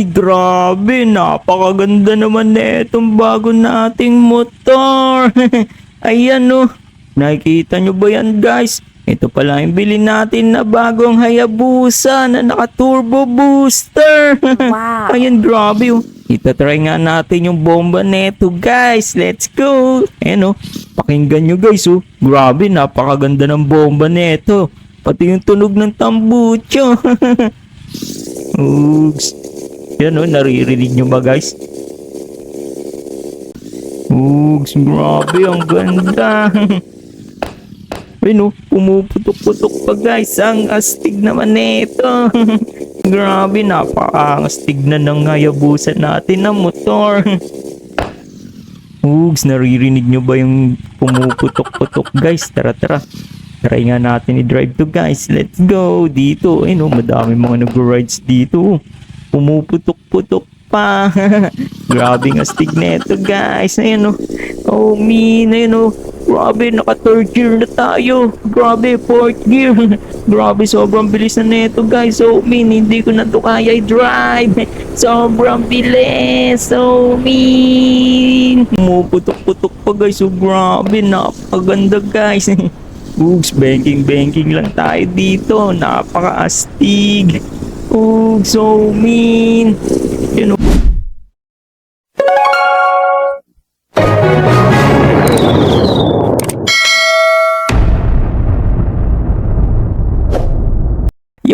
Uy, grabe. Napakaganda naman na itong bago nating motor. Ayan no. Nakikita nyo ba yan guys? Ito pala yung bilhin natin na bagong Hayabusa na naka-turbo booster. Wow. Ayan, grabe oh. Itatry nga natin yung bomba neto guys. Let's go. Ayan oh. Pakinggan nyo guys oh. Grabe, napakaganda ng bomba neto. Pati yung tunog ng tambucho. Oops. Yan oh, naririnig nyo ba guys? Oops, grabe, ang ganda. Ayun oh, pumuputok-putok pa guys. Ang astig naman nito. grabe, napaka-astig na ng hayabusa natin na motor. Oops, naririnig nyo ba yung pumuputok-putok guys? Tara, tara. Try nga natin i-drive to guys. Let's go. Dito. Ayun oh, madami mga nag-rides dito. Pumuputok-putok pa. Grabe ang astig neto guys. Ayun oh. Oh, mean. Ayun oh. Grabe, naka third gear na tayo. Grabe, fourth gear. Grabe, sobrang bilis na neto guys. So, mean, hindi ko na to kaya i-drive. Sobrang bilis. So, mean. Pumuputok-putok pa guys. So, grabe, napakaganda guys. Oops, banking-banking lang tayo dito. Napaka-astig. Oops, so mean.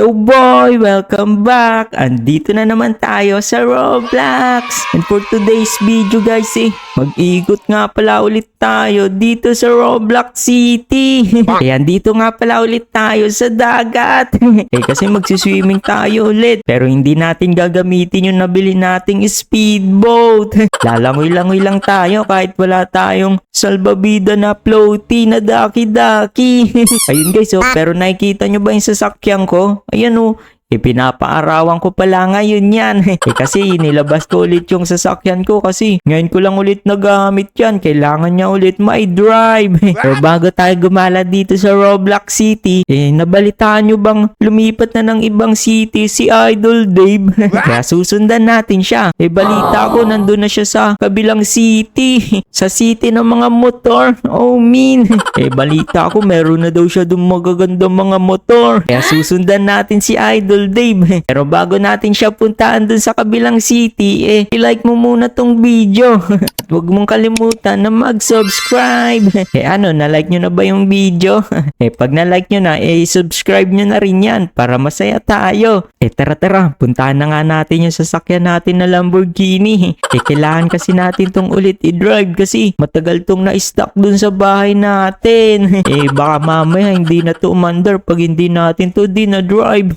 Yo boy! Welcome back! Andito na naman tayo sa Roblox! And for today's video guys eh, mag-ikot nga pala ulit tayo dito sa Roblox City! Ayan, dito nga pala ulit tayo sa dagat! eh kasi magsiswimming tayo ulit, pero hindi natin gagamitin yung nabili nating speedboat! Lalangoy-langoy lang tayo kahit wala tayong salbabida na floaty na daki-daki! Ayun guys, oh, pero nakikita nyo ba yung sasakyan ko? Ayan oh, Ipinapaarawan ko pala ngayon yan. eh kasi nilabas ko ulit yung sasakyan ko kasi ngayon ko lang ulit nagamit yan. Kailangan niya ulit may drive. Pero bago tayo gumala dito sa Roblox City, eh nabalitaan nyo bang lumipat na ng ibang city si Idol Dave? Kaya susundan natin siya. Eh balita ko nandun na siya sa kabilang city. sa city ng mga motor. Oh mean. eh balita ko meron na daw siya dun magagandang mga motor. Kaya susundan natin si Idol Dave. Pero bago natin siya puntaan dun sa kabilang city, eh, i-like mo muna tong video. Huwag mong kalimutan na mag-subscribe. Eh ano, na-like nyo na ba yung video? eh pag na-like nyo na, eh subscribe nyo na rin yan para masaya tayo. Eh tara tara, puntahan na nga natin yung sasakyan natin na Lamborghini. Eh kailangan kasi natin tong ulit i-drive kasi matagal tong na-stuck dun sa bahay natin. eh baka mamaya hindi na to umandar pag hindi natin to din na-drive.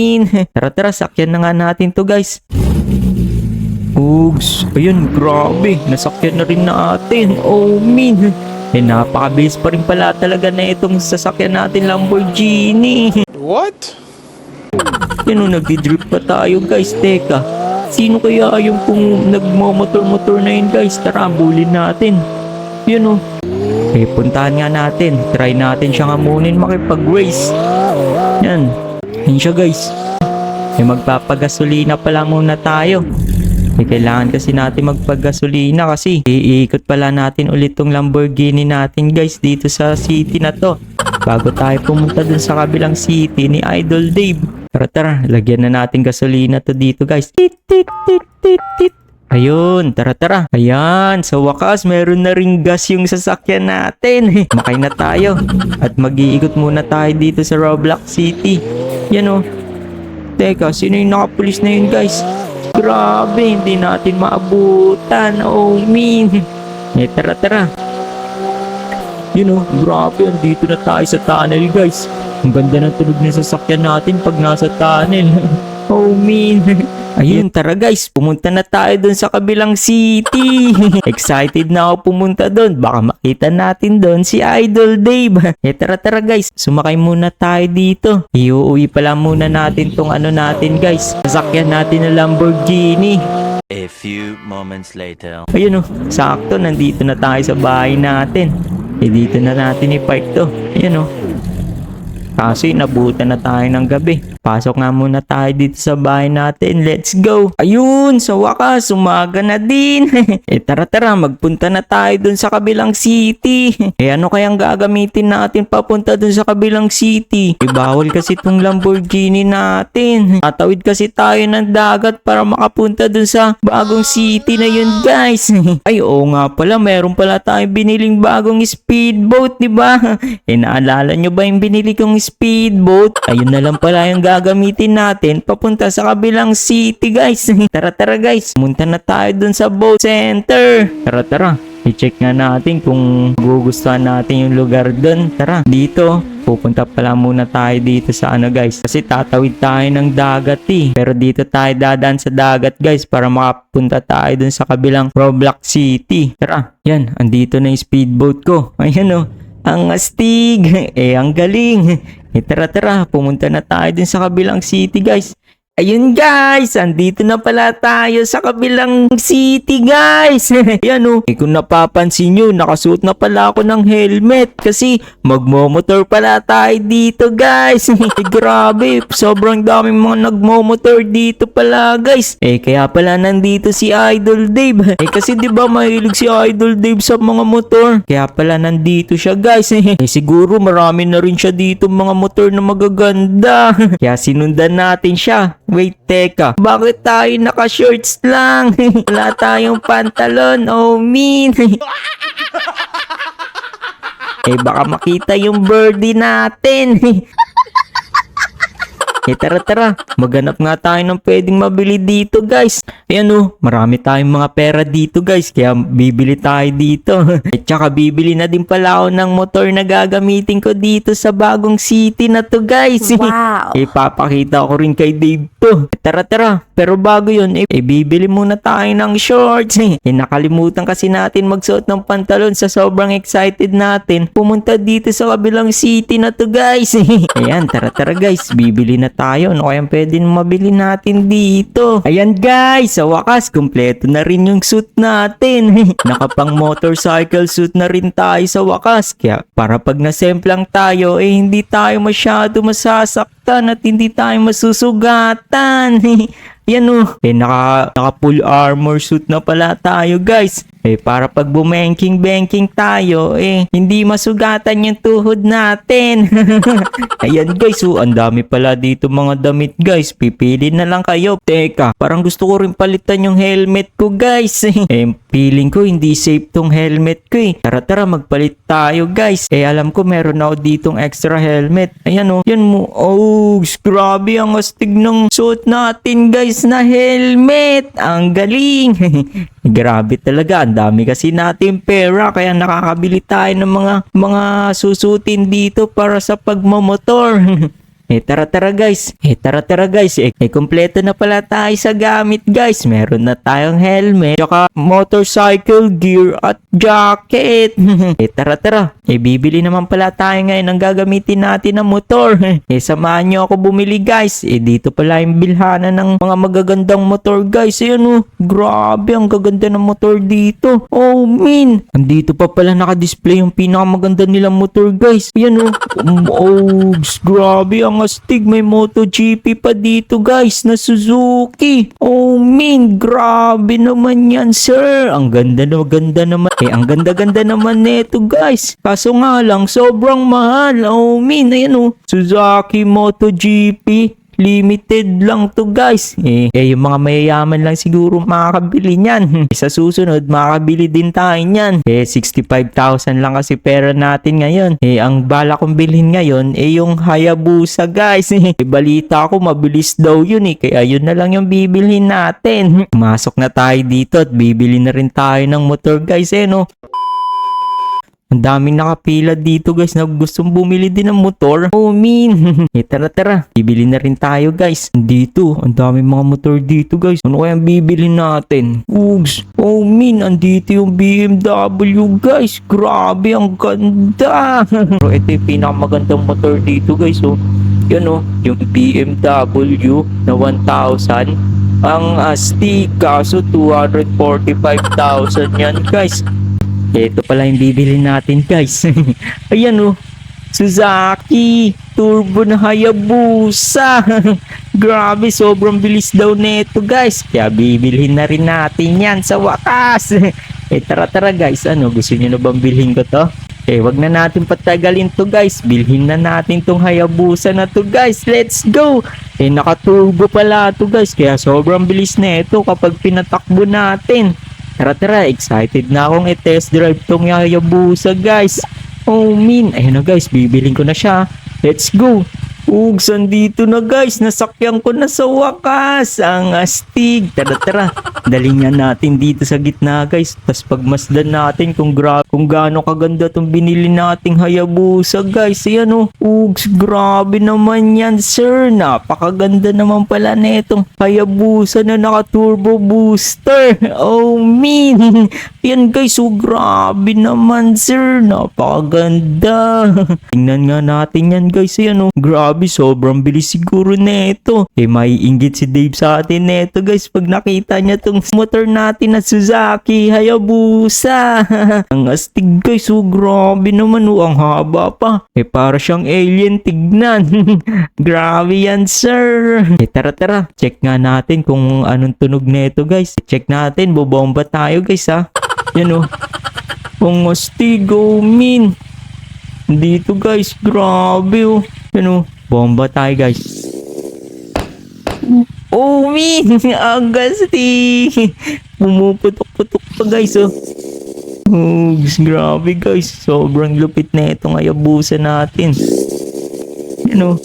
Oh mean. Tara tara, sakyan na nga natin to guys. Ugs, ayun, grabe. Nasakyan na rin natin. Oh, min. Eh, napakabilis pa rin pala talaga na itong sasakyan natin Lamborghini. What? Yan o, nagdi-drip pa tayo guys. Teka, sino kaya yung kung nagmamotor-motor na yun guys? Tara, bulin natin. Yan o. Eh, puntahan nga natin. Try natin siya ngamunin makipag-race. Yan. Yan siya guys. Eh, magpapagasolina pala muna tayo. Eh, kailangan kasi natin magpagasolina kasi iikot pala natin ulit tong Lamborghini natin guys dito sa city na to. Bago tayo pumunta dun sa kabilang city ni Idol Dave. Tara tara, lagyan na natin gasolina to dito guys. Tit tit tit tit tit. Ayun, tara tara. Ayan, sa wakas meron na ring gas yung sasakyan natin. Makay na tayo. At mag-iikot muna tayo dito sa Roblox City. Yan o. Teka, sino yung nakapulis na yun guys? Grabe, hindi natin maabutan. Oh, mean. Eh, tara, tara. Yun oh, grabe, andito na tayo sa tunnel, guys. Ang ganda ng tunog ng sasakyan natin pag nasa tunnel. mean. Ayun, tara guys, pumunta na tayo dun sa kabilang city. Excited na ako pumunta dun. Baka makita natin dun si Idol Dave. Eh tara tara guys, sumakay muna tayo dito. Iuwi pala muna natin tong ano natin guys. Sasakyan natin na Lamborghini. A few moments later. Ayun oh, sakto nandito na tayo sa bahay natin. Eh dito na natin i-park to. Ayun oh. Kaso inabutan na tayo ng gabi. Pasok nga muna tayo dito sa bahay natin. Let's go. Ayun, sa wakas, umaga na din. eh tara tara, magpunta na tayo dun sa kabilang city. eh ano kayang gagamitin natin papunta dun sa kabilang city? Bawal kasi tong Lamborghini natin. Tatawid kasi tayo ng dagat para makapunta dun sa bagong city na yun guys. Ay oo nga pala, meron pala tayong biniling bagong speedboat, di ba? eh naalala nyo ba yung binili kong speedboat? Ayun na lang pala yung gagamitin natin papunta sa kabilang city guys. tara tara guys, pumunta na tayo dun sa boat center. Tara tara. I-check nga natin kung gugustuhan natin yung lugar dun. Tara, dito. Pupunta pala muna tayo dito sa ano guys. Kasi tatawid tayo ng dagat eh. Pero dito tayo dadaan sa dagat guys para makapunta tayo dun sa kabilang Roblox City. Tara, yan. Andito na yung speedboat ko. Ayan oh. Ang astig. Eh, ang galing. Eh, tara tara. Pumunta na tayo dun sa kabilang city guys. Ayun guys, andito na pala tayo sa kabilang city guys. Yan oh. Eh, kung napapansin nyo, nakasuot na pala ako ng helmet kasi magmomotor pala tayo dito guys. Eh, grabe, sobrang daming mga nagmomotor dito pala guys. Eh kaya pala nandito si Idol Dave. Eh kasi ba mahilig si Idol Dave sa mga motor. Kaya pala nandito siya guys. Eh siguro marami na rin siya dito mga motor na magaganda. kaya sinundan natin siya. Wait, teka. Bakit tayo naka-shorts lang? Wala tayong pantalon. Oh, mean. eh, baka makita yung birdie natin. Eh tara tara, maghanap nga tayo ng pwedeng mabili dito guys. Ayan oh, marami tayong mga pera dito guys, kaya bibili tayo dito. At saka bibili na din pala ako ng motor na gagamitin ko dito sa bagong city na to guys. Wow. Ipapakita ko rin kay Dave to. Tara tara, pero bago yun, eh, eh, bibili muna tayo ng shorts. Eh nakalimutan kasi natin magsuot ng pantalon sa sobrang excited natin. Pumunta dito sa kabilang city na to guys. Ayan, tara tara guys, bibili na tayo. Ano kayang pwede mabili natin dito? Ayan guys, sa wakas, kumpleto na rin yung suit natin. Nakapang motorcycle suit na rin tayo sa wakas. Kaya para pag nasemplang tayo, eh hindi tayo masyado masasaktan at hindi tayo masusugatan. Yan o. Eh, naka, naka full armor suit na pala tayo, guys. Eh, para pag bumenking-benking tayo, eh, hindi masugatan yung tuhod natin. Ayan, guys, oh, ang dami pala dito mga damit, guys. Pipili na lang kayo. Teka, parang gusto ko rin palitan yung helmet ko, guys. eh, feeling ko hindi safe tong helmet ko, eh. Tara, tara, magpalit tayo, guys. Eh, alam ko meron ako ditong extra helmet. Ayan, oh. Yan mo. Oh, grabe ang astig ng suot natin, guys, na helmet. Ang galing. Grabe talaga, ang dami kasi natin pera kaya nakakabili tayo ng mga mga susutin dito para sa pagmamotor. Eh tara tara guys, eh tara tara guys, eh, eh kompleto na pala tayo sa gamit guys. Meron na tayong helmet, tsaka motorcycle gear at jacket. eh tara tara, eh bibili naman pala tayo ngayon ng gagamitin natin na motor. eh samahan nyo ako bumili guys. Eh dito pala yung bilhana ng mga magagandang motor guys. Ayan oh, grabe ang gaganda ng motor dito. Oh min, andito pa pala nakadisplay yung pinakamaganda nilang motor guys. Ayan oh, um, oh grabe ang astig. May MotoGP pa dito guys na Suzuki. Oh min, grabe naman yan sir. Ang ganda na ganda naman. Eh ang ganda-ganda naman neto guys. Kaso nga lang sobrang mahal. Oh min, ayan oh. Suzuki MotoGP. Limited lang to guys. Eh, eh yung mga mayayaman lang siguro makakabili niyan. Eh, sa susunod, makakabili din tayo niyan. Eh, 65,000 lang kasi pera natin ngayon. Eh, ang bala kong bilhin ngayon, eh yung Hayabusa guys. eh, balita ko mabilis daw yun eh. Kaya yun na lang yung bibilhin natin. Masok na tayo dito at bibili na rin tayo ng motor guys eh no. Ang daming nakapila dito guys na gustong bumili din ng motor. Oh min. eh tara tara. Bibili na rin tayo guys. Dito. Ang daming mga motor dito guys. Ano kaya bibili natin? Ugs. Oh min. Andito yung BMW guys. Grabe ang ganda. Pero ito yung pinakamagandang motor dito guys. Oh. Yan oh. Yung BMW na 1,000. Ang astig kaso 245,000 yan guys. Ito pala yung bibili natin guys. Ayan oh. Suzuki naka-turbo na Hayabusa. Grabe, sobrang bilis daw nito guys. Kaya bibilhin na rin natin yan sa wakas. eh tara tara guys, ano gusto niyo na bang bilhin ko to? Eh, wag na natin patagalin to guys. Bilhin na natin tong Hayabusa na to guys. Let's go! Eh, naka-turbo pala to guys. Kaya sobrang bilis na ito kapag pinatakbo natin. Tara tara, excited na akong i-test drive tong Hayabusa guys. Oh min, ayun na guys, bibiling ko na siya. Let's go! Ugs, andito na guys, nasakyan ko na sa wakas. Ang astig. Tara tara, dalingan natin dito sa gitna guys. Tapos pagmasdan natin kung, gra kung gaano kaganda tong binili nating Hayabusa guys. Ayan oh, Ugs, grabe naman yan sir. Napakaganda naman pala na itong Hayabusa na naka-turbo booster. Oh min. Yan guys, oh grabe naman sir. Napakaganda. Tingnan nga natin yan guys. Ayan oh. Grabe, sobrang bilis siguro na. Eh, may inggit si Dave sa atin na guys. Pag nakita niya tong motor natin na Suzuki Hayabusa. ang astig guys. Oh, grabe naman oh. Ang haba pa. Eh, para siyang alien. Tignan. grabe yan sir. Eh, tara tara. Check nga natin kung anong tunog na ito guys. Check natin. Bobomba tayo guys ha. Yan oh. Ang astig oh min. Dito guys, grabe oh. Ano, bomba tayo guys. Oh, min! Ang gasti! Pumuputok-putok pa guys oh. Oh, grabe guys. Sobrang lupit na itong ayabusa natin. Ano?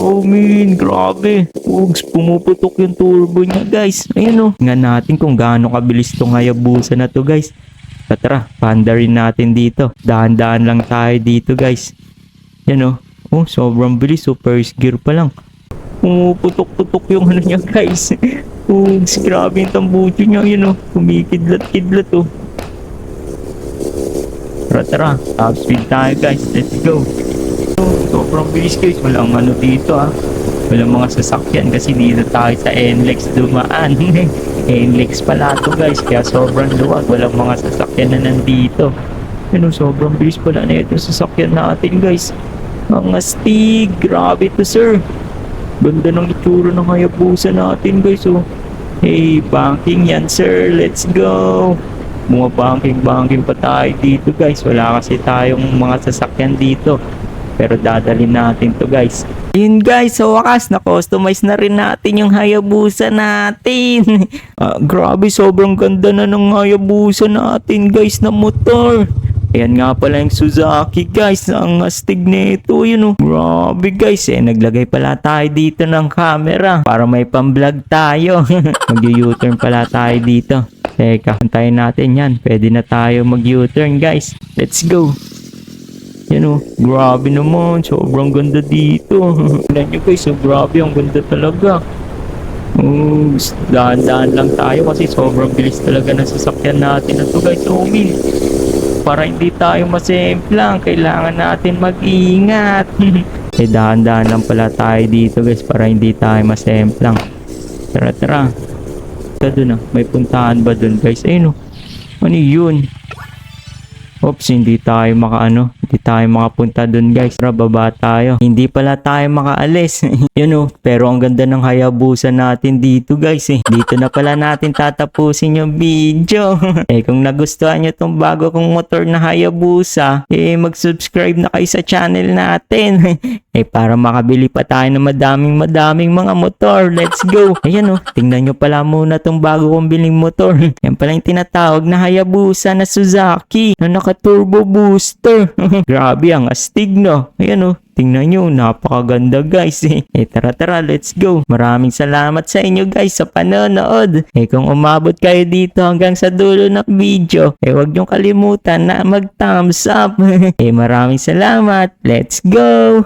Oh, min, grabe. Ugs, pumuputok yung turbo niya, guys. Ayun, oh. Tingnan natin kung gaano kabilis tong Hayabusa na to, guys. Tara, panda rin natin dito. Dahan-dahan lang tayo dito, guys. Yan, oh. Oh, sobrang bilis. Oh, first gear pa lang. Pumuputok-putok yung ano niya, guys. Ugs, grabe yung tambucho niya. Yun, oh. Kumikidlat-kidlat, oh. Tara, tara. Top speed tayo, guys. Let's go. Sobrang bilis guys, walang ano dito ah. Walang mga sasakyan kasi dito tayo sa NLEX dumaan. NLEX pala to guys, kaya sobrang luwag. Walang mga sasakyan na nandito. Ano, sobrang bilis pala na ito sasakyan natin guys. Mga stig, grabe to sir. Ganda ng itsura ng Hayabusa natin guys oh. Hey, banking yan sir, let's go. Mga banking-banking pa tayo dito guys. Wala kasi tayong mga sasakyan dito pero dadalhin natin to guys. Yun guys, sa wakas na-customize na rin natin yung Hayabusa natin. Ah, grabe, sobrang ganda na ng Hayabusa natin guys na motor. Ayan nga pala yung Suzuki guys, ang astig nito yun oh. Grabe guys, eh naglagay pala tayo dito ng camera para may pang-vlog tayo. Mag-U-turn pala tayo dito. Teka, antayin natin yan. Pwede na tayo mag-U-turn guys. Let's go. Yan o, grabe naman. Sobrang ganda dito. Tignan nyo guys, so grabe. Ang ganda talaga. Oh, dahan-dahan lang tayo kasi sobrang bilis talaga ng sasakyan natin na guys. Oh, min. Para hindi tayo masemplang, kailangan natin mag-ingat. eh, dahan-dahan lang pala tayo dito guys para hindi tayo masemplang. Tara, tara. Ito dun ah. May puntahan ba dun guys? Ayun oh. Ano yun? Oops, hindi tayo makaano, hindi tayo makapunta dun guys. Tara, baba tayo. Hindi pala tayo makaalis. Yun oh, pero ang ganda ng Hayabusa natin dito guys eh. Dito na pala natin tatapusin yung video. eh kung nagustuhan nyo tong bago kong motor na Hayabusa, eh mag-subscribe na kayo sa channel natin. eh para makabili pa tayo ng madaming madaming mga motor. Let's go. Ayan oh, tingnan nyo pala muna tong bago kong biling motor. Yan pala yung tinatawag na Hayabusa na Suzuki na naka-turbo booster. Grabe ang astig no. Ayan oh, tingnan nyo, napakaganda guys eh. Eh tara tara, let's go. Maraming salamat sa inyo guys sa panonood. Eh kung umabot kayo dito hanggang sa dulo ng video, eh huwag nyo kalimutan na mag thumbs up. eh maraming salamat. Let's go!